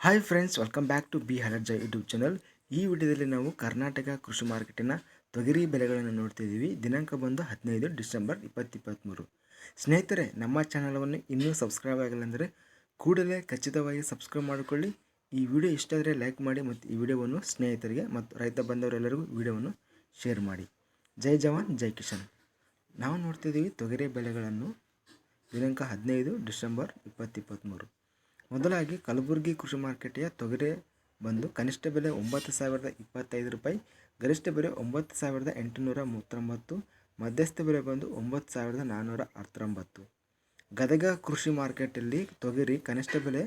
Hi friends welcome back to B ಹಲರ್ಜ YouTube channel ಈ ವಿಡಿಯೋದಲ್ಲಿ ನಾವು ಕರ್ನಾಟಕ ಕೃಷಿ ಮಾರ್ಕೆಟಿನ ತೊಗರಿ ಬೆಲೆಗಳನ್ನು ನೋಡ್ತಿದ್ದೀವಿ ದಿನಾಂಕ ಬಂದು ಹದಿನೈದು ಡಿಸೆಂಬರ್ ಇಪ್ಪತ್ತಿಪ್ಪತ್ತ್ಮೂರು ಸ್ನೇಹಿತರೆ, ನಮ್ಮ ಚಾನಲನ್ನು ಇನ್ನೂ ಸಬ್ಸ್ಕ್ರೈಬ್ ಆಗಿಲ್ಲ ಅಂದರೆ ಕೂಡಲೇ ಖಚಿತವಾಗಿ ಸಬ್ಸ್ಕ್ರೈಬ್ ಮಾಡಿಕೊಳ್ಳಿ. ಈ ವಿಡಿಯೋ ಇಷ್ಟ ಆದರೆ ಲೈಕ್ ಮಾಡಿ ಮತ್ತು ಈ ವಿಡಿಯೋವನ್ನು ಸ್ನೇಹಿತರಿಗೆ ಮತ್ತು ರೈತ ಬಂದವರೆಲ್ಲರಿಗೂ ವಿಡಿಯೋವನ್ನು ಶೇರ್ ಮಾಡಿ. ಜೈ ಜವಾನ್, ಜೈ ಕಿಶನ್ ನಾವು ನೋಡ್ತಿದ್ದೀವಿ ತೊಗರಿ ಬೆಲೆಗಳನ್ನು ದಿನಾಂಕ ಹದಿನೈದು ಡಿಸೆಂಬರ್ ಇಪ್ಪತ್ತಿಪ್ಪತ್ತ್ಮೂರು ಮೊದಲಾಗಿ ಕಲಬುರಗಿ ಕೃಷಿ ಮಾರ್ಕೆಟೆಯ ತೊಗರೆ ಬಂದು ಕನಿಷ್ಠ ಬೆಲೆ ಒಂಬತ್ತು ಸಾವಿರದ ಇಪ್ಪತ್ತೈದು ರೂಪಾಯಿ, ಗರಿಷ್ಠ ಬೆಲೆ ಒಂಬತ್ತು ಸಾವಿರದ ಎಂಟುನೂರ ಮೂವತ್ತೊಂಬತ್ತು, ಮಧ್ಯಸ್ಥ ಬೆಲೆ ಬಂದು ಒಂಬತ್ತು ಸಾವಿರದ ನಾನ್ನೂರ ಹತ್ತೊಂಬತ್ತು ಗದಗ ಕೃಷಿ ಮಾರ್ಕೆಟಲ್ಲಿ ತೊಗರಿ ಕನಿಷ್ಠ ಬೆಲೆ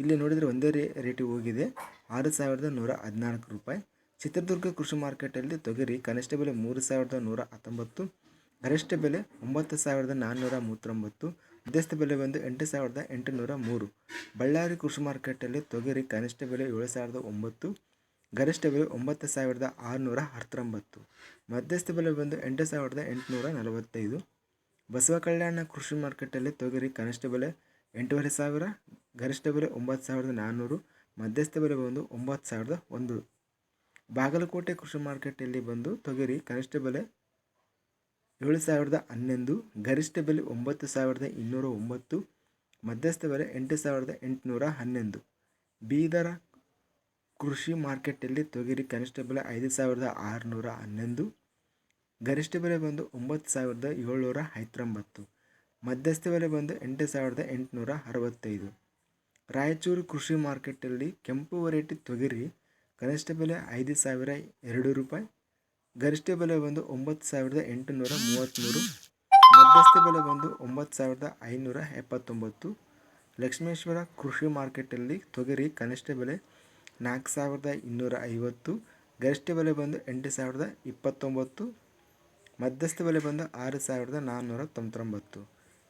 ಇಲ್ಲಿ ನೋಡಿದರೆ ಒಂದೇ ರೇ, ರೇಟಿಗೆ ಹೋಗಿದೆ, ಆರು ಸಾವಿರದ ನೂರ ಹದಿನಾಲ್ಕು ರೂಪಾಯಿ. ಚಿತ್ರದುರ್ಗ ಕೃಷಿ ಮಾರ್ಕೆಟಲ್ಲಿ ತೊಗರಿ ಕನಿಷ್ಠ ಬೆಲೆ ಮೂರು ಸಾವಿರದ ನೂರ ಹತ್ತೊಂಬತ್ತು, ಗರಿಷ್ಠ ಬೆಲೆ ಒಂಬತ್ತು ಸಾವಿರದ ನಾನ್ನೂರ ಮೂವತ್ತೊಂಬತ್ತು ಮಧ್ಯಸ್ಥ ಬೆಲೆ ಬಂದು ಎಂಟು ಸಾವಿರದ ಎಂಟುನೂರ ಮೂರು. ಬಳ್ಳಾರಿ ಕೃಷಿ ಮಾರ್ಕೆಟಲ್ಲಿ ತೊಗರಿ ಕನಿಷ್ಠ ಬೆಲೆ ಏಳು ಸಾವಿರದ ಒಂಬತ್ತು, ಗರಿಷ್ಠ ಬೆಲೆ ಒಂಬತ್ತು ಸಾವಿರದ ಆರುನೂರ ಹತ್ತೊಂಬತ್ತು. ಮಧ್ಯಸ್ಥ ಬೆಲೆ ಬಂದು ಎಂಟು ಸಾವಿರದ ಎಂಟುನೂರ ನಲವತ್ತೈದು. ಬಸವ ಕಲ್ಯಾಣ ಕೃಷಿ ಮಾರ್ಕೆಟಲ್ಲಿ ತೊಗರಿ ಕನಿಷ್ಠ ಬೆಲೆ ಎಂಟೂವರೆ ಸಾವಿರ, ಗರಿಷ್ಠ ಬೆಲೆ ಒಂಬತ್ತು ಸಾವಿರದ ನಾನ್ನೂರು ಮಧ್ಯಸ್ಥ ಬೆಲೆ ಬಂದು ಒಂಬತ್ತು ಸಾವಿರದ ಒಂದು. ಬಾಗಲಕೋಟೆ ಕೃಷಿ ಮಾರ್ಕೆಟಲ್ಲಿ ಬಂದು ತೊಗರಿ ಕನಿಷ್ಠ ಬೆಲೆ ಏಳು ಸಾವಿರದ ಹನ್ನೊಂದು ಗರಿಷ್ಠ ಬೆಲೆ ಒಂಬತ್ತು ಸಾವಿರದ ಇನ್ನೂರ ಒಂಬತ್ತು ಮಧ್ಯಸ್ಥ ಬೆಲೆ ಎಂಟು ಸಾವಿರದ ಎಂಟುನೂರ ಹನ್ನೊಂದು ಬೀದರ ಕೃಷಿ ಮಾರ್ಕೆಟಲ್ಲಿ ತೊಗರಿ ಕನಿಷ್ಠ ಬೆಲೆ ಐದು ಸಾವಿರದ ಆರುನೂರ ಹನ್ನೊಂದು ಗರಿಷ್ಠ ಬೆಲೆ ಬಂದು ಒಂಬತ್ತು ಸಾವಿರದ ಏಳ್ನೂರ ಐವತ್ತೊಂಬತ್ತು ಮಧ್ಯಸ್ಥ ಬೆಲೆ ಬಂದು ಎಂಟು ಸಾವಿರದ ಎಂಟುನೂರ ಅರವತ್ತೈದು ರಾಯಚೂರು ಕೃಷಿ ಮಾರ್ಕೆಟಲ್ಲಿ ಕೆಂಪು ವೆರೈಟಿ ತೊಗರಿ ಕನಿಷ್ಠ ಬೆಲೆ ಐದು ಸಾವಿರ ಎರಡು ರೂಪಾಯಿ ಗರಿಷ್ಠ ಬೆಲೆ ಬಂದು ಒಂಬತ್ತು ಸಾವಿರದ ಎಂಟುನೂರ ಮೂವತ್ತ್ಮೂರು, ಮಧ್ಯಸ್ಥ ಬೆಲೆ ಬಂದು ಒಂಬತ್ತು ಸಾವಿರದ ಐನೂರ ಎಪ್ಪತ್ತೊಂಬತ್ತು, ಲಕ್ಷ್ಮೇಶ್ವರ ಕೃಷಿ ಮಾರ್ಕೆಟಲ್ಲಿ ತೊಗರಿ ಕನಿಷ್ಠ ಬೆಲೆ ನಾಲ್ಕು ಸಾವಿರದ ಇನ್ನೂರ ಐವತ್ತು, ಗರಿಷ್ಠ ಬೆಲೆ ಬಂದು ಎಂಟು ಸಾವಿರದ ಇಪ್ಪತ್ತೊಂಬತ್ತು, ಮಧ್ಯಸ್ಥ ಬೆಲೆ ಬಂದು ಆರು ಸಾವಿರದ ನಾನ್ನೂರ ತೊಂಬತ್ತೊಂಬತ್ತು.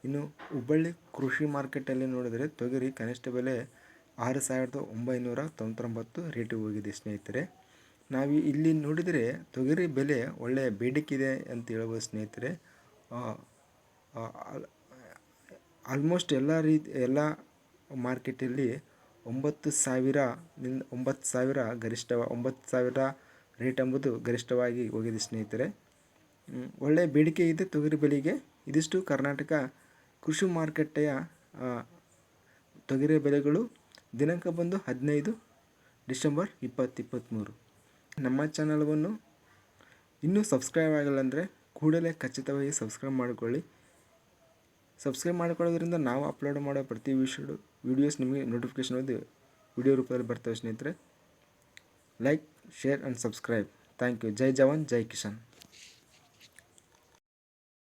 ಇನ್ನು ಹುಬ್ಬಳ್ಳಿ ಕೃಷಿ ಮಾರ್ಕೆಟಲ್ಲಿ ನೋಡಿದರೆ ತೊಗರಿ ಕನಿಷ್ಠ ಬೆಲೆ ಆರು ಸಾವಿರದ ಒಂಬೈನೂರ ತೊಂಬತ್ತೊಂಬತ್ತು ರೇಟಿಗೆ ಹೋಗಿದೆ ಸ್ನೇಹಿತರೆ. ನಾವು ಇಲ್ಲಿ ನೋಡಿದರೆ ತೊಗರಿ ಬೆಲೆ ಒಳ್ಳೆಯ ಬೇಡಿಕೆ ಇದೆ ಅಂತ ಹೇಳ್ಬೋದು ಸ್ನೇಹಿತರೆ ಆಲ್ಮೋಸ್ಟ್ ಎಲ್ಲ ರೀತಿ, ಎಲ್ಲ ಮಾರ್ಕೆಟಲ್ಲಿ ಒಂಬತ್ತು ಸಾವಿರ ನಿಂದ ಒಂಬತ್ತು ಸಾವಿರ ಗರಿಷ್ಠ, ಒಂಬತ್ತು ಸಾವಿರ ರೇಟ್ ಎಂಬುದು ಗರಿಷ್ಠವಾಗಿ ಹೋಗಿದೆ ಸ್ನೇಹಿತರೆ. ಒಳ್ಳೆಯ ಬೇಡಿಕೆ ಇದೆ ತೊಗರಿ ಬೆಲೆಗೆ. ಇದಿಷ್ಟು ಕರ್ನಾಟಕ ಕೃಷಿ ಮಾರುಕಟ್ಟೆಯ ತೊಗರಿ ಬೆಲೆಗಳು ದಿನಾಂಕ ಬಂದು ಹದಿನೈದು ಡಿಸೆಂಬರ್ ಇಪ್ಪತ್ತಿಪ್ಪತ್ತ್ಮೂರು ನಮ್ಮ ಚಾನಲ್ವನ್ನು ಇನ್ನೂ ಸಬ್ಸ್ಕ್ರೈಬ್ ಆಗಿಲ್ಲ ಅಂದರೆ ಕೂಡಲೇ ಖಚಿತವಾಗಿ ಸಬ್ಸ್ಕ್ರೈಬ್ ಮಾಡಿಕೊಳ್ಳಿ. ಸಬ್ಸ್ಕ್ರೈಬ್ ಮಾಡಿಕೊಳ್ಳೋದ್ರಿಂದ ನಾವು ಅಪ್ಲೋಡ್ ಮಾಡೋ ಪ್ರತಿ ವಿಷಯಗಳು ವಿಡಿಯೋಸ್ ನಿಮಗೆ ನೋಟಿಫಿಕೇಶನ್ ಓದಿ ವಿಡಿಯೋ ರೂಪದಲ್ಲಿ ಬರ್ತವೆ ಸ್ನೇಹಿತರೆ. Like share and subscribe thank you ಜೈ ಜವಾನ್, ಜೈ ಕಿಶನ್